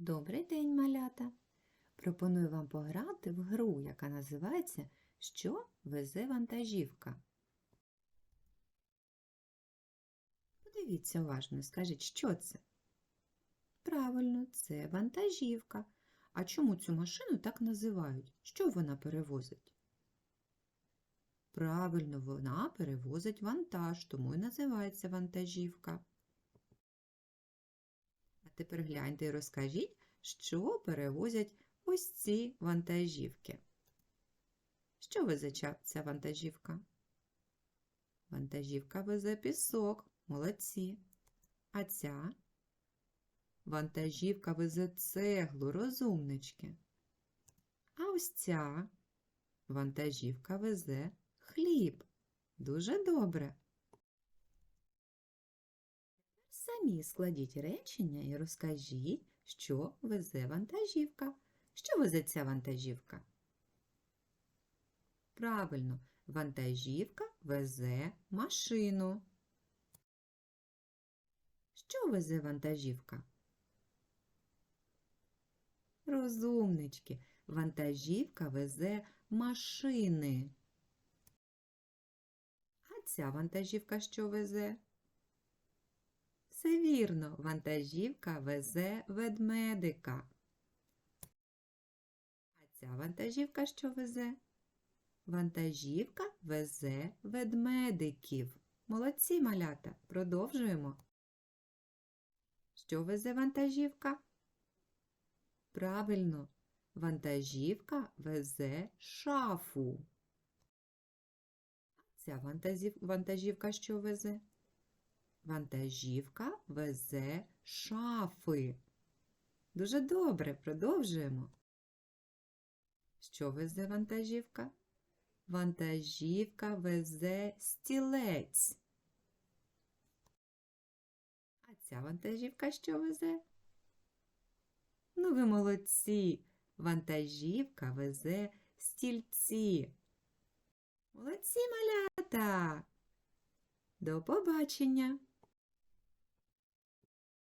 Добрий день, малята! Пропоную вам пограти в гру, яка називається Що везе вантажівка. Подивіться уважно, скажіть, що це? Правильно, це вантажівка. А чому цю машину так називають? Що вона перевозить? Правильно, вона перевозить вантаж, тому і називається вантажівка. Тепер гляньте і розкажіть, що перевозять ось ці вантажівки. Що везе ця вантажівка? Вантажівка везе пісок. Молодці. А ця вантажівка везе цеглу, розумнички. А ось ця вантажівка везе хліб. Дуже добре. Самі складіть речення і розкажіть, що везе вантажівка. Що везе ця вантажівка? Правильно, вантажівка везе машину. Що везе вантажівка? Розумнички, вантажівка везе машини. А ця вантажівка що везе? Все вірно, вантажівка везе ведмедика. А ця вантажівка що везе? Вантажівка везе ведмедиків. Молодці малята, продовжуємо. Що везе вантажівка? Правильно, вантажівка везе шафу. Ця вантажівка що везе? Вантажівка везе шафи. Дуже добре, продовжуємо. Що везе вантажівка? Вантажівка везе стілець. А ця вантажівка що везе? Ну, ви молодці. Вантажівка везе стільці. Молодці, малята. До побачення!